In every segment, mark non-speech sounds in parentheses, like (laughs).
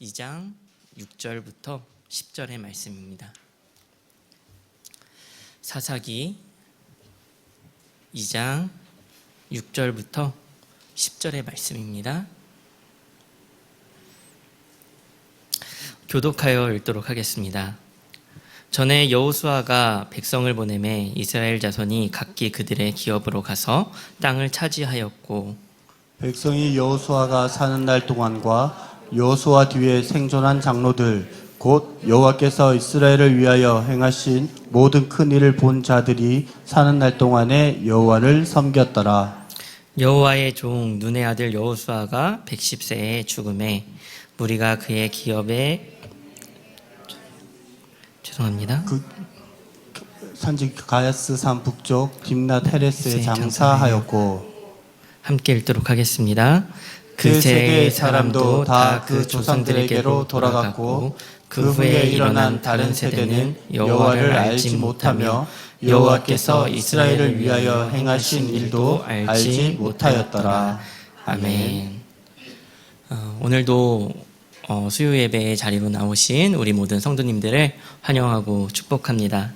2장 6절부터 10절의 말씀입니다. 사사기 2장 6절부터 10절의 말씀입니다. 교독하여 읽도록 하겠습니다. 전에 여호수아가 백성을 보내매 이스라엘 자손이 각기 그들의 기업으로 가서 땅을 차지하였고 백성이 여호수아가 사는 날 동안과 여호수아 뒤에 생존한 장로들 곧 여호와께서 이스라엘을 위하여 행하신 모든 큰 일을 본 자들이 사는 날 동안에 여호와를 섬겼더라. 여호와의 종 눈의 아들 여호수아가 110세에 죽음에 무리가 그의 기업에 죄송합니다. 그 산지 가야스 산 북쪽 딥낫 헤레스에 네, 장사하였고 함께 읽도록 하겠습니다. 그그 세대의 사람도 다 그 조상들에게로 돌아갔고 그 후에 일어난 다른 세대는 여호와를 알지 못하며 여호와께서 이스라엘을 위하여 행하신 일도 알지 못하였더라. 아멘. 어, 오늘도 어, 수요 예배의 자리로 나오신 우리 모든 성도님들을 환영하고 축복합니다.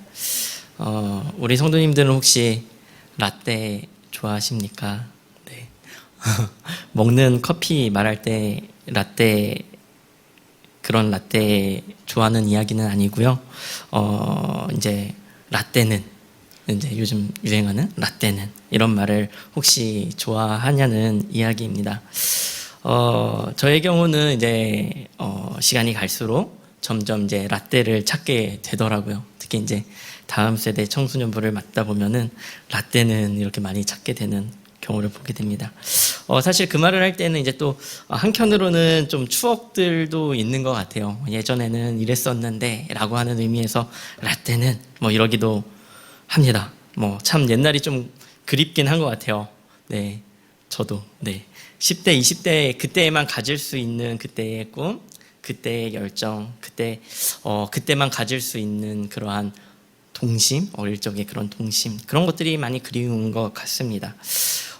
어, 우리 성도님들은 혹시 라떼 좋아하십니까? 네. (laughs) 먹는 커피 말할 때 라떼 그런 라떼 좋아하는 이야기는 아니고요. 어, 이제 라떼는 이제 요즘 유행하는 라떼는 이런 말을 혹시 좋아하냐는 이야기입니다. 어, 저의 경우는 이제 어, 시간이 갈수록 점점 이제 라떼를 찾게 되더라고요. 특히 이제 다음 세대 청소년부를 맡다 보면은 라떼는 이렇게 많이 찾게 되는 경우를 보게 됩니다. 어, 사실 그 말을 할 때는 이제 또 한켠으로는 좀 추억들도 있는 것 같아요. 예전에는 이랬었는데 라고 하는 의미에서 라떼는 뭐 이러기도 합니다. 뭐 참 옛날이 좀 그립긴 한 것 같아요. 네. 저도, 네. 10대, 20대 그때에만 가질 수 있는 그때의 꿈, 그때의 열정, 그때, 어, 그때만 가질 수 있는 그러한 동심, 어릴 적의 그런 동심, 그런 것들이 많이 그리운 것 같습니다.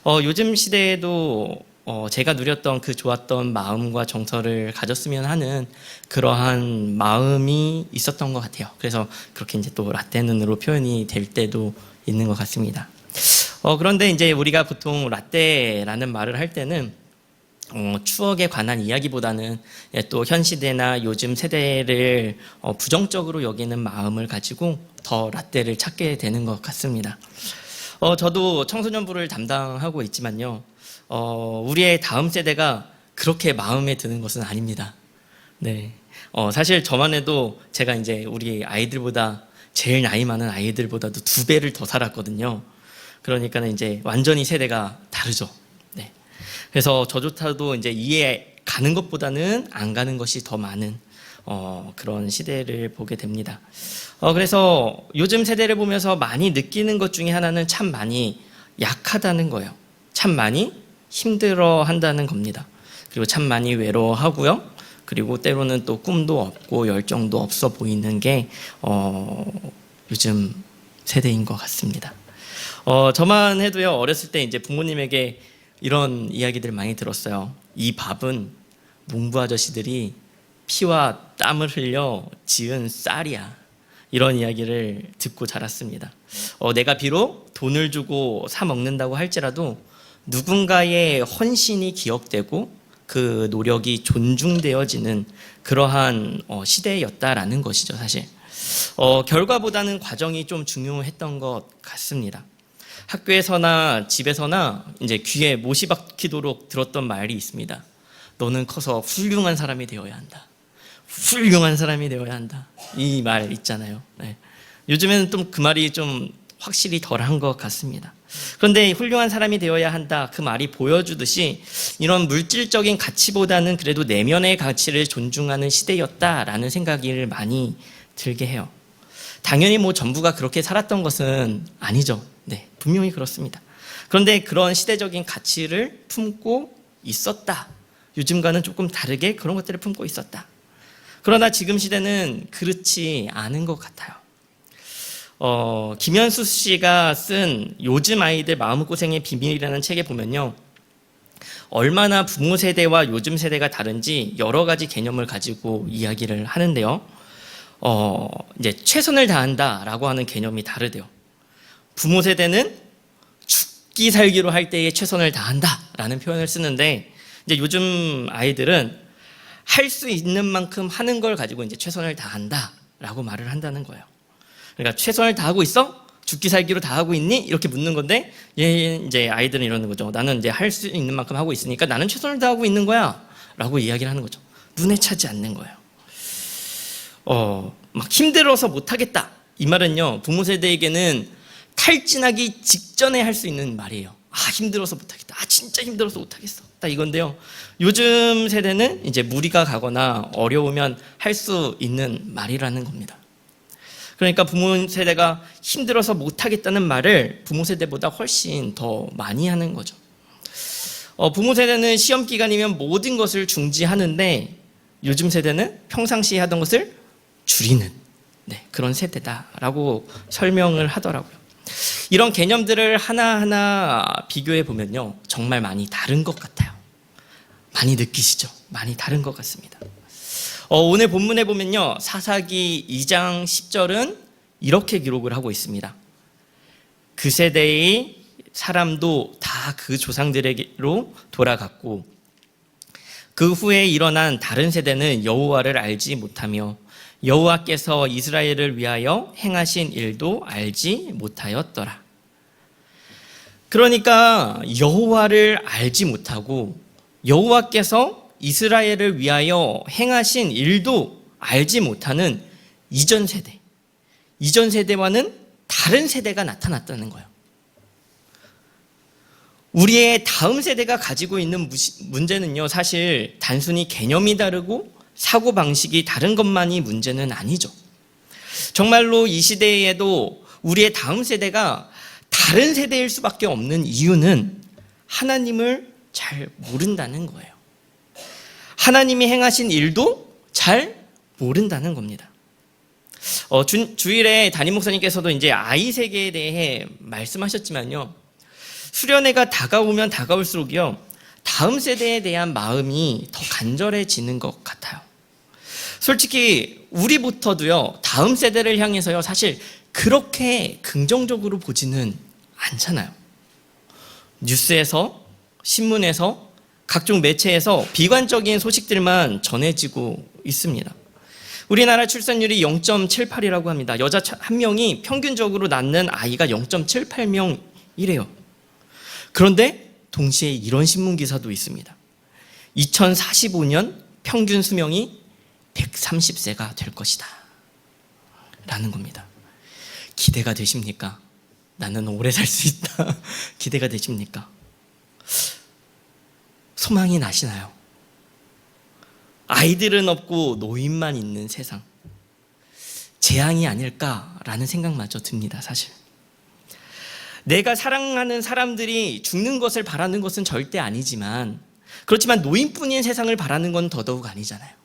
어, 요즘 시대에도 어, 제가 누렸던 그 좋았던 마음과 정서를 가졌으면 하는 그러한 마음이 있었던 것 같아요. 그래서 그렇게 이제 또 라떼 눈으로 표현이 될 때도 있는 것 같습니다. 어, 그런데 이제 우리가 보통 라떼라는 말을 할 때는 어, 추억에 관한 이야기보다는 예, 또현 시대나 요즘 세대를 어, 부정적으로 여기는 마음을 가지고 더 라떼를 찾게 되는 것 같습니다. 어, 저도 청소년부를 담당하고 있지만요. 어, 우리의 다음 세대가 그렇게 마음에 드는 것은 아닙니다. 네. 어, 사실 저만 해도 제가 이제 우리 아이들보다 제일 나이 많은 아이들보다도 두 배를 더 살았거든요. 그러니까는 이제 완전히 세대가 다르죠. 네. 그래서 저조차도 이제 이해 가는 것보다는 안 가는 것이 더 많은 어, 그런 시대를 보게 됩니다. 어, 그래서 요즘 세대를 보면서 많이 느끼는 것 중에 하나는 참 많이 약하다는 거예요. 참 많이 힘들어 한다는 겁니다. 그리고 참 많이 외로워하고요. 그리고 때로는 또 꿈도 없고 열정도 없어 보이는 게 어, 요즘 세대인 것 같습니다. 어, 저만 해도요 어렸을 때 이제 부모님에게 이런 이야기들 많이 들었어요. 이 밥은 농부 아저씨들이 피와 땀을 흘려 지은 쌀이야. 이런 이야기를 듣고 자랐습니다. 어, 내가 비록 돈을 주고 사 먹는다고 할지라도 누군가의 헌신이 기억되고 그 노력이 존중되어지는 그러한 어, 시대였다라는 것이죠, 사실. 어, 결과보다는 과정이 좀 중요했던 것 같습니다. 학교에서나 집에서나 이제 귀에 못이 박히도록 들었던 말이 있습니다. 너는 커서 훌륭한 사람이 되어야 한다. 훌륭한 사람이 되어야 한다. 이 말 있잖아요. 네. 요즘에는 좀 그 말이 좀 확실히 덜한 것 같습니다. 그런데 훌륭한 사람이 되어야 한다. 그 말이 보여주듯이 이런 물질적인 가치보다는 그래도 내면의 가치를 존중하는 시대였다라는 생각을 많이 들게 해요. 당연히 뭐 전부가 그렇게 살았던 것은 아니죠. 네, 분명히 그렇습니다. 그런데 그런 시대적인 가치를 품고 있었다. 요즘과는 조금 다르게 그런 것들을 품고 있었다. 그러나 지금 시대는 그렇지 않은 것 같아요. 어, 김현수 씨가 쓴 요즘 아이들 마음고생의 비밀이라는 책에 보면요. 얼마나 부모 세대와 요즘 세대가 다른지 여러 가지 개념을 가지고 이야기를 하는데요. 어, 이제 최선을 다한다라고 하는 개념이 다르대요. 부모 세대는 죽기 살기로 할 때에 최선을 다한다라는 표현을 쓰는데 이제 요즘 아이들은 할 수 있는 만큼 하는 걸 가지고 이제 최선을 다한다라고 말을 한다는 거예요. 그러니까 최선을 다하고 있어? 죽기 살기로 다 하고 있니? 이렇게 묻는 건데 얘 이제 아이들은 이러는 거죠. 나는 이제 할 수 있는 만큼 하고 있으니까 나는 최선을 다하고 있는 거야라고 이야기를 하는 거죠. 눈에 차지 않는 거예요. 어, 막 힘들어서 못 하겠다. 이 말은요. 부모 세대에게는 탈진하기 직전에 할 수 있는 말이에요. 아, 힘들어서 못 하겠다. 아, 진짜 힘들어서 못 하겠어. 딱 이건데요. 요즘 세대는 이제 무리가 가거나 어려우면 할 수 있는 말이라는 겁니다. 그러니까 부모 세대가 힘들어서 못하겠다는 말을 부모 세대보다 훨씬 더 많이 하는 거죠. 어, 부모 세대는 시험 기간이면 모든 것을 중지하는데 요즘 세대는 평상시에 하던 것을 줄이는 네, 그런 세대다라고 설명을 하더라고요. 이런 개념들을 하나하나 비교해 보면요. 정말 많이 다른 것 같아요. 많이 느끼시죠? 많이 다른 것 같습니다. 어, 오늘 본문에 보면요. 사사기 2장 10절은 이렇게 기록을 하고 있습니다. 그 세대의 사람도 다 그 조상들에게로 돌아갔고 그 후에 일어난 다른 세대는 여호와를 알지 못하며 여호와께서 이스라엘을 위하여 행하신 일도 알지 못하였더라. 그러니까 여호와를 알지 못하고 여호와께서 이스라엘을 위하여 행하신 일도 알지 못하는 이전 세대, 이전 세대와는 다른 세대가 나타났다는 거예요. 우리의 다음 세대가 가지고 있는 문제는요, 사실 단순히 개념이 다르고 사고 방식이 다른 것만이 문제는 아니죠. 정말로 이 시대에도 우리의 다음 세대가 다른 세대일 수밖에 없는 이유는 하나님을 잘 모른다는 거예요. 하나님이 행하신 일도 잘 모른다는 겁니다. 어, 주, 주일에 담임 목사님께서도 이제 아이 세계에 대해 말씀하셨지만요. 수련회가 다가오면 다가올수록요. 다음 세대에 대한 마음이 더 간절해지는 것 같아요. 솔직히 우리부터도요. 다음 세대를 향해서요. 사실 그렇게 긍정적으로 보지는 않잖아요. 뉴스에서 신문에서 각종 매체에서 비관적인 소식들만 전해지고 있습니다. 우리나라 출산율이 0.78이라고 합니다. 여자 한 명이 평균적으로 낳는 아이가 0.78명이래요. 그런데 동시에 이런 신문 기사도 있습니다. 2045년 평균 수명이 130세가 될 것이다. 라는 겁니다. 기대가 되십니까? 나는 오래 살 수 있다. (laughs) 기대가 되십니까? 소망이 나시나요? 아이들은 없고 노인만 있는 세상. 재앙이 아닐까라는 생각마저 듭니다, 사실. 내가 사랑하는 사람들이 죽는 것을 바라는 것은 절대 아니지만, 그렇지만 노인뿐인 세상을 바라는 건 더더욱 아니잖아요.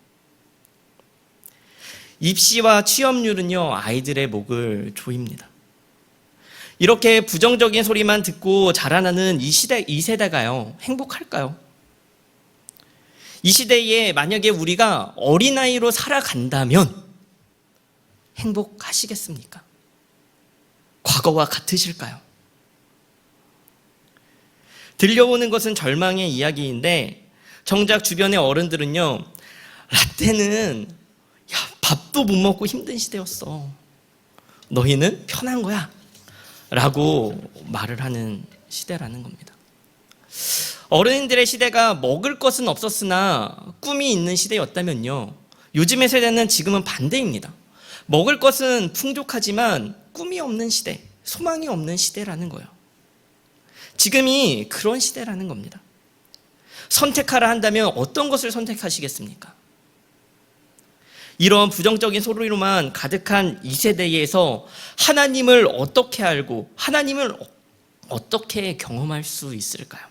입시와 취업률은요, 아이들의 목을 조입니다. 이렇게 부정적인 소리만 듣고 자라나는 이 시대, 이 세대가요, 행복할까요? 이 시대에 만약에 우리가 어린아이로 살아간다면 행복하시겠습니까? 과거와 같으실까요? 들려오는 것은 절망의 이야기인데 정작 주변의 어른들은요, 라떼는 야, 밥도 못 먹고 힘든 시대였어. 너희는 편한 거야. 라고 말을 하는 시대라는 겁니다. 어른들의 시대가 먹을 것은 없었으나 꿈이 있는 시대였다면요. 요즘의 세대는 지금은 반대입니다. 먹을 것은 풍족하지만 꿈이 없는 시대, 소망이 없는 시대라는 거예요. 지금이 그런 시대라는 겁니다. 선택하라 한다면 어떤 것을 선택하시겠습니까? 이런 부정적인 소리로만 가득한 이 세대에서 하나님을 어떻게 알고 하나님을 어떻게 경험할 수 있을까요?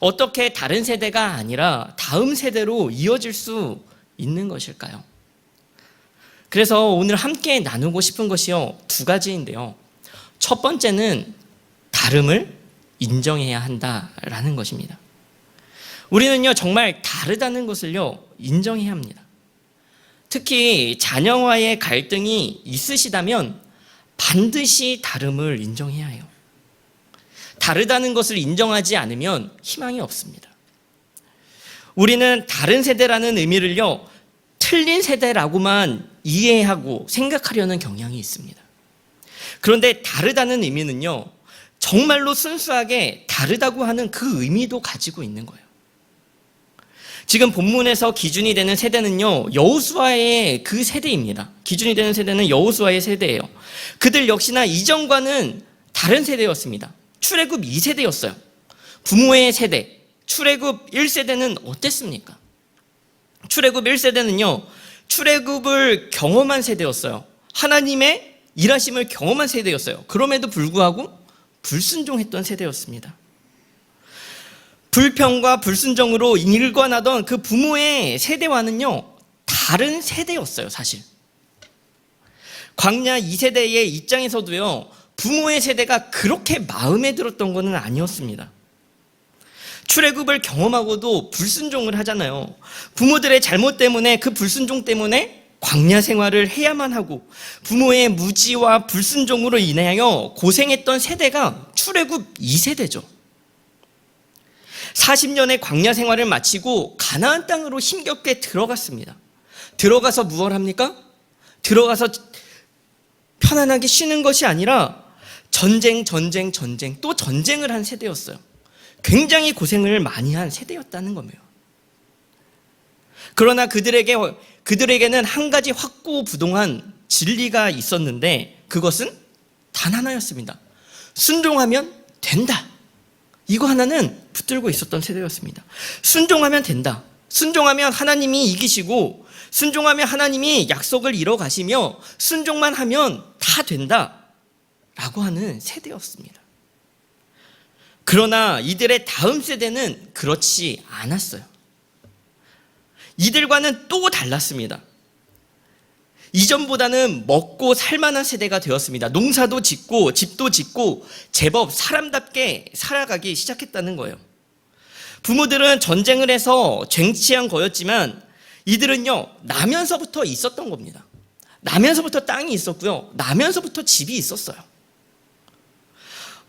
어떻게 다른 세대가 아니라 다음 세대로 이어질 수 있는 것일까요? 그래서 오늘 함께 나누고 싶은 것이요 두 가지인데요. 첫 번째는 다름을 인정해야 한다라는 것입니다. 우리는요, 정말 다르다는 것을요, 인정해야 합니다. 특히 자녀와의 갈등이 있으시다면 반드시 다름을 인정해야 해요. 다르다는 것을 인정하지 않으면 희망이 없습니다. 우리는 다른 세대라는 의미를요, 틀린 세대라고만 이해하고 생각하려는 경향이 있습니다. 그런데 다르다는 의미는요, 정말로 순수하게 다르다고 하는 그 의미도 가지고 있는 거예요. 지금 본문에서 기준이 되는 세대는요, 여우수아의 그 세대입니다. 기준이 되는 세대는 여우수아의 세대예요. 그들 역시나 이전과는 다른 세대였습니다. 출애굽 2세대였어요. 부모의 세대, 출애굽 1세대는 어땠습니까? 출애굽 1세대는요. 출애굽을 경험한 세대였어요. 하나님의 일하심을 경험한 세대였어요. 그럼에도 불구하고 불순종했던 세대였습니다. 불평과 불순종으로 일관하던 그 부모의 세대와는요. 다른 세대였어요, 사실. 광야 2세대의 입장에서도요. 부모의 세대가 그렇게 마음에 들었던 것은 아니었습니다. 출애굽을 경험하고도 불순종을 하잖아요. 부모들의 잘못 때문에 그 불순종 때문에 광야 생활을 해야만 하고 부모의 무지와 불순종으로 인하여 고생했던 세대가 출애굽 2세대죠. 40년의 광야 생활을 마치고 가나안 땅으로 힘겹게 들어갔습니다. 들어가서 무엇 합니까? 들어가서 편안하게 쉬는 것이 아니라 전쟁, 전쟁, 전쟁, 또 전쟁을 한 세대였어요. 굉장히 고생을 많이 한 세대였다는 겁니다. 그러나 그들에게, 그들에게는 한 가지 확고부동한 진리가 있었는데 그것은 단 하나였습니다. 순종하면 된다. 이거 하나는 붙들고 있었던 세대였습니다. 순종하면 된다. 순종하면 하나님이 이기시고 순종하면 하나님이 약속을 이뤄 가시며 순종만 하면 다 된다. 라고 하는 세대였습니다. 그러나 이들의 다음 세대는 그렇지 않았어요. 이들과는 또 달랐습니다. 이전보다는 먹고 살만한 세대가 되었습니다. 농사도 짓고 집도 짓고 제법 사람답게 살아가기 시작했다는 거예요. 부모들은 전쟁을 해서 쟁취한 거였지만 이들은요, 나면서부터 있었던 겁니다. 나면서부터 땅이 있었고요. 나면서부터 집이 있었어요.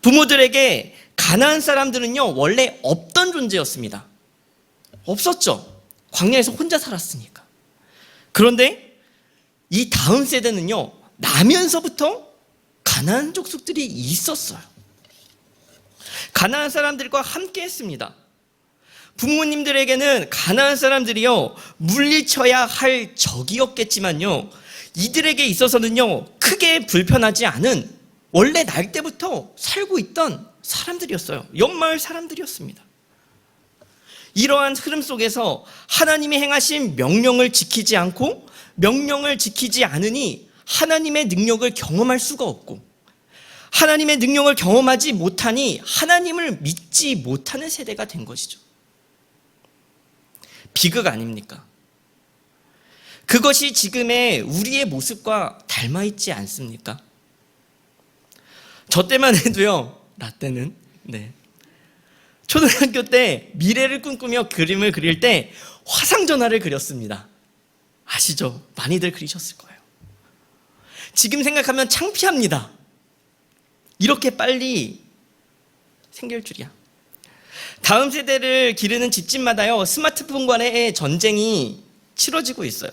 부모들에게 가나안 사람들은요, 원래 없던 존재였습니다. 없었죠. 광야에서 혼자 살았으니까. 그런데 이 다음 세대는요, 나면서부터 가나안 족속들이 있었어요. 가나안 사람들과 함께 했습니다. 부모님들에게는 가나안 사람들이요, 물리쳐야 할 적이었겠지만요, 이들에게 있어서는요, 크게 불편하지 않은 원래 날 때부터 살고 있던 사람들이었어요. 옆마을 사람들이었습니다. 이러한 흐름 속에서 하나님이 행하신 명령을 지키지 않고 명령을 지키지 않으니 하나님의 능력을 경험할 수가 없고 하나님의 능력을 경험하지 못하니 하나님을 믿지 못하는 세대가 된 것이죠. 비극 아닙니까? 그것이 지금의 우리의 모습과 닮아 있지 않습니까? 저 때만 해도요, 나 때는, 네. 초등학교 때 미래를 꿈꾸며 그림을 그릴 때 화상전화를 그렸습니다. 아시죠? 많이들 그리셨을 거예요. 지금 생각하면 창피합니다. 이렇게 빨리 생길 줄이야. 다음 세대를 기르는 집집마다요, 스마트폰과의 전쟁이 치러지고 있어요.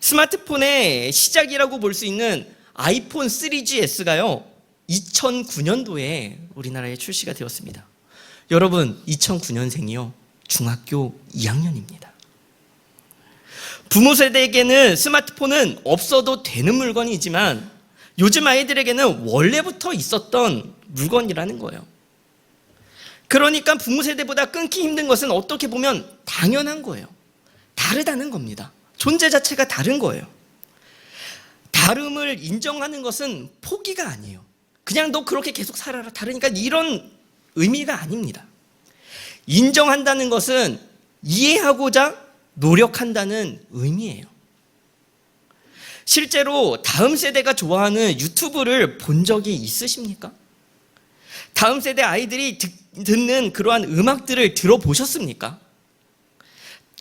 스마트폰의 시작이라고 볼 수 있는 아이폰 3GS가요, 2009년도에 우리나라에 출시가 되었습니다. 여러분, 2009년생이요. 중학교 2학년입니다. 부모 세대에게는 스마트폰은 없어도 되는 물건이지만 요즘 아이들에게는 원래부터 있었던 물건이라는 거예요. 그러니까 부모 세대보다 끊기 힘든 것은 어떻게 보면 당연한 거예요. 다르다는 겁니다. 존재 자체가 다른 거예요. 다름을 인정하는 것은 포기가 아니에요. 그냥 너 그렇게 계속 살아라. 다르니까 이런 의미가 아닙니다. 인정한다는 것은 이해하고자 노력한다는 의미예요. 실제로 다음 세대가 좋아하는 유튜브를 본 적이 있으십니까? 다음 세대 아이들이 듣, 는 그러한 음악들을 들어보셨습니까?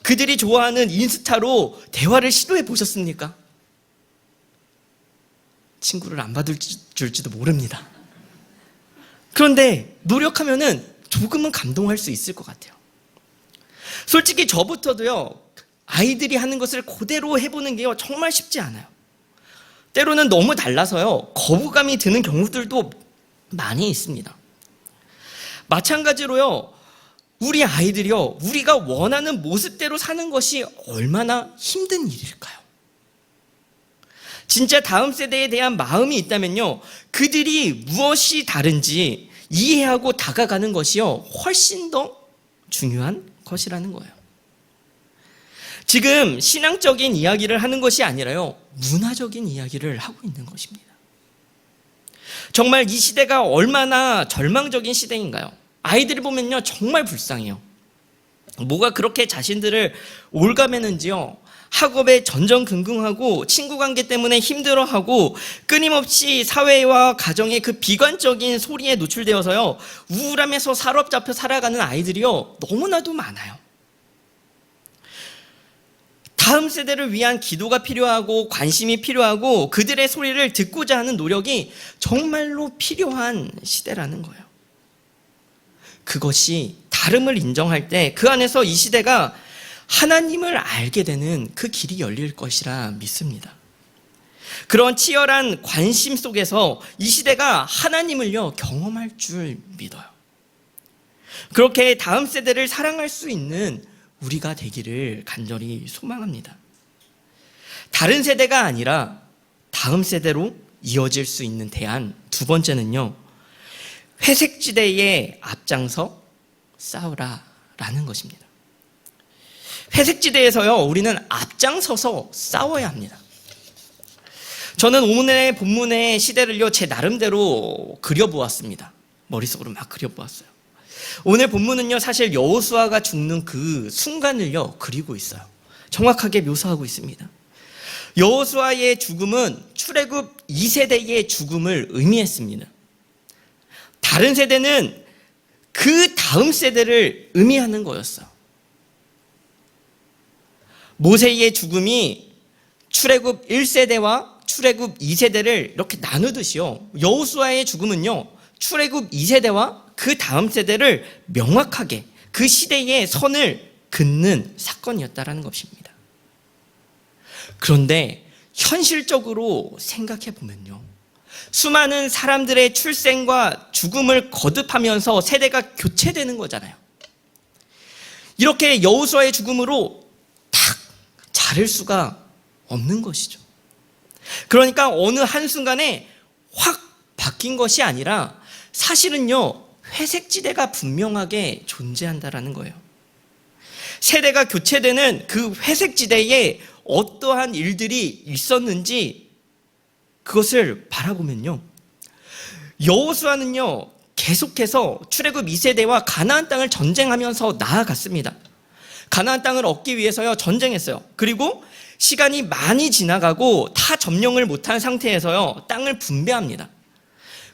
그들이 좋아하는 인스타로 대화를 시도해 보셨습니까? 친구를 안 받을 줄지도 모릅니다. 그런데 노력하면은 조금은 감동할 수 있을 것 같아요. 솔직히 저부터도요, 아이들이 하는 것을 그대로 해보는 게요, 정말 쉽지 않아요. 때로는 너무 달라서요, 거부감이 드는 경우들도 많이 있습니다. 마찬가지로요, 우리 아이들이요, 우리가 원하는 모습대로 사는 것이 얼마나 힘든 일일까요? 진짜 다음 세대에 대한 마음이 있다면요, 그들이 무엇이 다른지 이해하고 다가가는 것이요, 훨씬 더 중요한 것이라는 거예요. 지금 신앙적인 이야기를 하는 것이 아니라요, 문화적인 이야기를 하고 있는 것입니다. 정말 이 시대가 얼마나 절망적인 시대인가요? 아이들이 보면요, 정말 불쌍해요. 뭐가 그렇게 자신들을 올가매는지요, 학업에 전전긍긍하고 친구 관계 때문에 힘들어하고 끊임없이 사회와 가정의 그 비관적인 소리에 노출되어서요 우울함에서 사로잡혀 살아가는 아이들이요 너무나도 많아요. 다음 세대를 위한 기도가 필요하고 관심이 필요하고 그들의 소리를 듣고자 하는 노력이 정말로 필요한 시대라는 거예요. 그것이 다름을 인정할 때 그 안에서 이 시대가 하나님을 알게 되는 그 길이 열릴 것이라 믿습니다. 그런 치열한 관심 속에서 이 시대가 하나님을요, 경험할 줄 믿어요. 그렇게 다음 세대를 사랑할 수 있는 우리가 되기를 간절히 소망합니다. 다른 세대가 아니라 다음 세대로 이어질 수 있는 대안 두 번째는요, 회색지대에 앞장서 싸우라라는 것입니다. 회색지대에서요, 우리는 앞장서서 싸워야 합니다. 저는 오늘의 본문의 시대를요, 제 나름대로 그려보았습니다. 머릿속으로 막 그려보았어요. 오늘 본문은요, 사실 여호수아가 죽는 그 순간을요, 그리고 있어요. 정확하게 묘사하고 있습니다. 여호수아의 죽음은 출애굽 2세대의 죽음을 의미했습니다. 다른 세대는 그 다음 세대를 의미하는 거였어요. 모세의 죽음이 출애굽 1세대와 출애굽 2세대를 이렇게 나누듯이요. 여호수아의 죽음은요. 출애굽 2세대와 그 다음 세대를 명확하게 그 시대의 선을 긋는 사건이었다라는 것입니다. 그런데 현실적으로 생각해 보면요. 수많은 사람들의 출생과 죽음을 거듭하면서 세대가 교체되는 거잖아요. 이렇게 여호수아의 죽음으로 탁 자를 수가 없는 것이죠. 그러니까 어느 한순간에 확 바뀐 것이 아니라 사실은요, 회색지대가 분명하게 존재한다라는 거예요. 세대가 교체되는 그 회색지대에 어떠한 일들이 있었는지 그것을 바라보면요. 여호수아는요, 계속해서 출애굽 2세대와 가나안 땅을 전쟁하면서 나아갔습니다. 가나안 땅을 얻기 위해서요 전쟁했어요. 그리고 시간이 많이 지나가고 다 점령을 못한 상태에서요 땅을 분배합니다.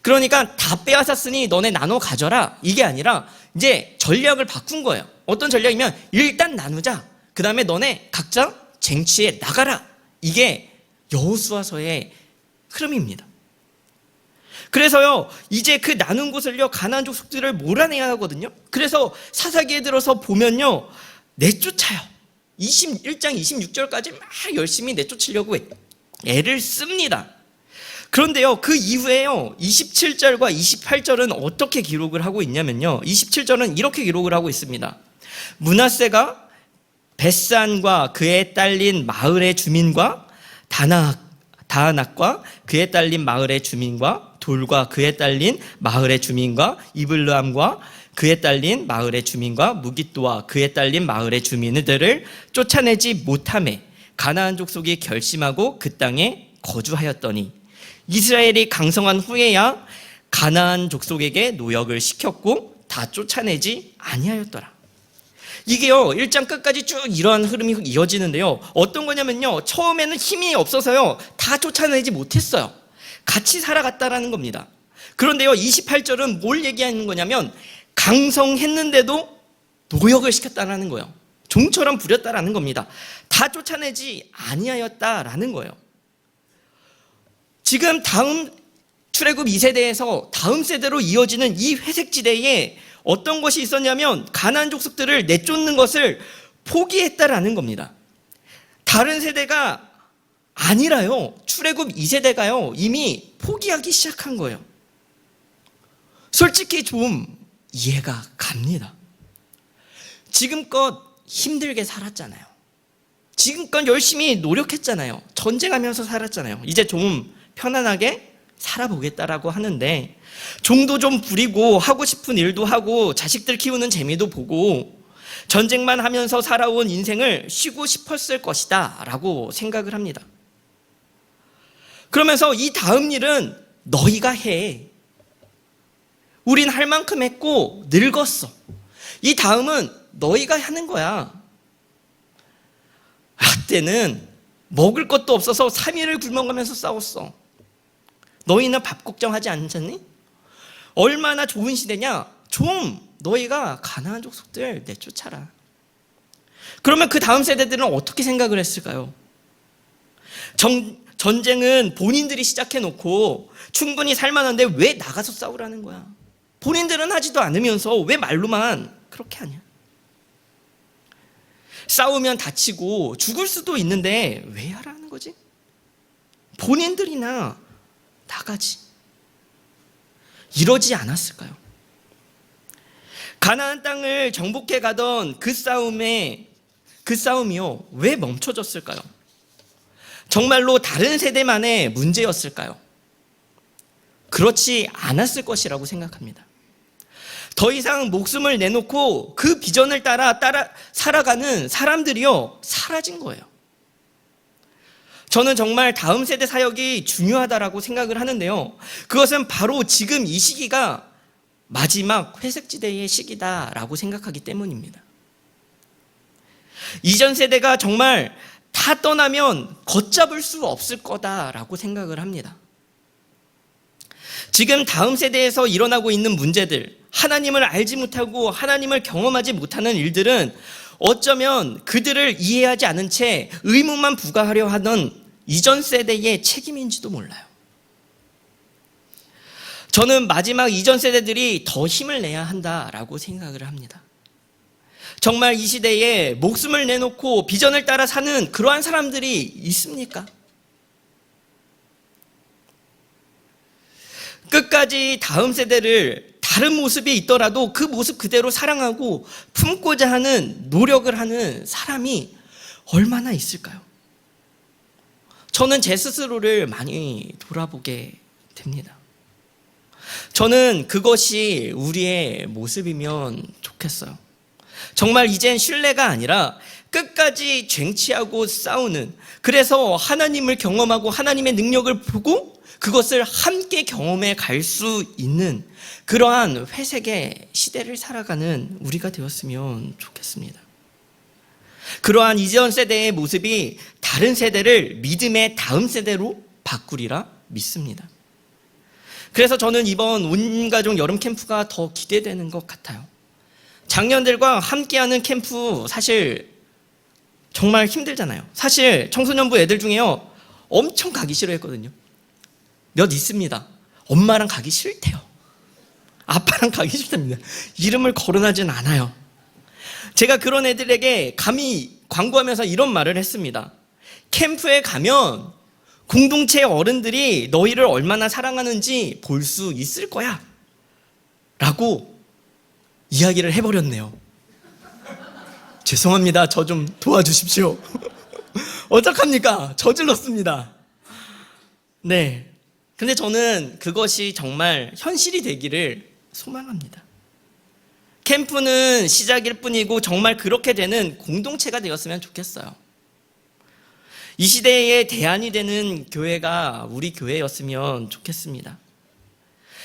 그러니까 다 빼앗았으니 너네 나눠 가져라 이게 아니라 이제 전략을 바꾼 거예요. 어떤 전략이면 일단 나누자. 그 다음에 너네 각자 쟁취에 나가라. 이게 여호수아서의 흐름입니다. 그래서요, 이제 그 나눈 곳을요, 가나안 족속들을 몰아내야 하거든요. 그래서 사사기에 들어서 보면요, 내쫓아요. 21장 26절까지 막 열심히 내쫓으려고 애를 씁니다. 그런데요, 그 이후에요, 27절과 28절은 어떻게 기록을 하고 있냐면요, 27절은 이렇게 기록을 하고 있습니다. 문하세가 벳산과 그에 딸린 마을의 주민과 다낙, 다낙과 그에 딸린 마을의 주민과 돌과 그에 딸린 마을의 주민과 이블르함과 그에 딸린 마을의 주민과 무기또와 그에 딸린 마을의 주민들을 쫓아내지 못함에 가나안 족속이 결심하고 그 땅에 거주하였더니 이스라엘이 강성한 후에야 가나안 족속에게 노역을 시켰고 다 쫓아내지 아니하였더라. 이게요, 1장 끝까지 쭉 이러한 흐름이 이어지는데요. 어떤 거냐면요, 처음에는 힘이 없어서요, 다 쫓아내지 못했어요. 같이 살아갔다라는 겁니다. 그런데요, 28절은 뭘 얘기하는 거냐면, 강성했는데도 노역을 시켰다라는 거예요. 종처럼 부렸다라는 겁니다. 다 쫓아내지 아니하였다라는 거예요. 지금 다음 출애굽 2세대에서 다음 세대로 이어지는 이 회색 지대에 어떤 것이 있었냐면 가나안 족속들을 내쫓는 것을 포기했다라는 겁니다. 다른 세대가 아니라요. 출애굽 2세대가요. 이미 포기하기 시작한 거예요. 솔직히 좀 이해가 갑니다. 지금껏 힘들게 살았잖아요. 지금껏 열심히 노력했잖아요. 전쟁하면서 살았잖아요. 이제 좀 편안하게 살아보겠다라고 하는데 종도 좀 부리고 하고 싶은 일도 하고 자식들 키우는 재미도 보고 전쟁만 하면서 살아온 인생을 쉬고 싶었을 것이다 라고 생각을 합니다. 그러면서 이 다음 일은 너희가 해. 우린 할 만큼 했고 늙었어. 이 다음은 너희가 하는 거야. 라떼는 먹을 것도 없어서 3일을 굶어가면서 싸웠어. 너희는 밥 걱정하지 않잖니? 얼마나 좋은 시대냐? 좀 너희가 가나안 족속들 내쫓아라. 그러면 그 다음 세대들은 어떻게 생각을 했을까요? 정, 전쟁은 본인들이 시작해 놓고 충분히 살만한데 왜 나가서 싸우라는 거야? 본인들은 하지도 않으면서 왜 말로만 그렇게 하냐? 싸우면 다치고 죽을 수도 있는데 왜 하라는 거지? 본인들이나 나가지. 이러지 않았을까요? 가나안 땅을 정복해 가던 그 싸움에 그 싸움이요 왜 멈춰졌을까요? 정말로 다른 세대만의 문제였을까요? 그렇지 않았을 것이라고 생각합니다. 더 이상 목숨을 내놓고 그 비전을 따라 따라 살아가는 사람들이요 사라진 거예요. 저는 정말 다음 세대 사역이 중요하다라고 생각을 하는데요. 그것은 바로 지금 이 시기가 마지막 회색지대의 시기다라고 생각하기 때문입니다. 이전 세대가 정말 다 떠나면 걷잡을 수 없을 거다라고 생각을 합니다. 지금 다음 세대에서 일어나고 있는 문제들, 하나님을 알지 못하고 하나님을 경험하지 못하는 일들은 어쩌면 그들을 이해하지 않은 채 의무만 부과하려 하던 이전 세대의 책임인지도 몰라요. 저는 마지막 이전 세대들이 더 힘을 내야 한다라고 생각을 합니다. 정말 이 시대에 목숨을 내놓고 비전을 따라 사는 그러한 사람들이 있습니까? 끝까지 다음 세대를 다른 모습이 있더라도 그 모습 그대로 사랑하고 품고자 하는 노력을 하는 사람이 얼마나 있을까요? 저는 제 스스로를 많이 돌아보게 됩니다. 저는 그것이 우리의 모습이면 좋겠어요. 정말 이젠 신뢰가 아니라 끝까지 쟁취하고 싸우는 그래서 하나님을 경험하고 하나님의 능력을 보고 그것을 함께 경험해 갈 수 있는 그러한 회색의 시대를 살아가는 우리가 되었으면 좋겠습니다. 그러한 이전 세대의 모습이 다른 세대를 믿음의 다음 세대로 바꾸리라 믿습니다. 그래서 저는 이번 온가족 여름 캠프가 더 기대되는 것 같아요. 작년들과 함께하는 캠프 사실 정말 힘들잖아요. 사실 청소년부 애들 중에요. 엄청 가기 싫어했거든요. 몇 있습니다. 엄마랑 가기 싫대요. 아빠랑 가기 싫답니다. 이름을 거론하진 않아요. 제가 그런 애들에게 감히 광고하면서 이런 말을 했습니다. 캠프에 가면 공동체 어른들이 너희를 얼마나 사랑하는지 볼 수 있을 거야. 라고 이야기를 해버렸네요. (laughs) 죄송합니다. 저 좀 도와주십시오. (laughs) 어떡합니까? 저질렀습니다. 네. 근데 저는 그것이 정말 현실이 되기를 소망합니다. 캠프는 시작일 뿐이고 정말 그렇게 되는 공동체가 되었으면 좋겠어요. 이 시대에 대안이 되는 교회가 우리 교회였으면 좋겠습니다.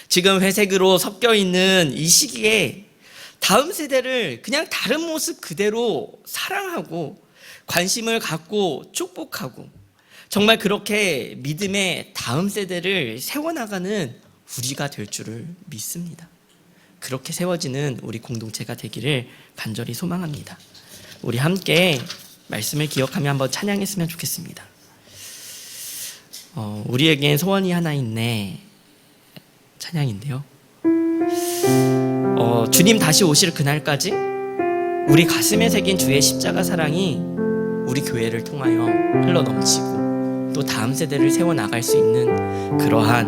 지금 회색으로 섞여 있는 이 시기에 다음 세대를 그냥 다른 모습 그대로 사랑하고 관심을 갖고 축복하고 정말 그렇게 믿음의 다음 세대를 세워나가는 우리가 될 줄을 믿습니다. 그렇게 세워지는 우리 공동체가 되기를 간절히 소망합니다. 우리 함께 말씀을 기억하며 한번 찬양했으면 좋겠습니다. 어, 우리에겐 소원이 하나 있네. 찬양인데요. 어, 주님 다시 오실 그날까지 우리 가슴에 새긴 주의 십자가 사랑이 우리 교회를 통하여 흘러 넘치고 또 다음 세대를 세워 나갈 수 있는 그러한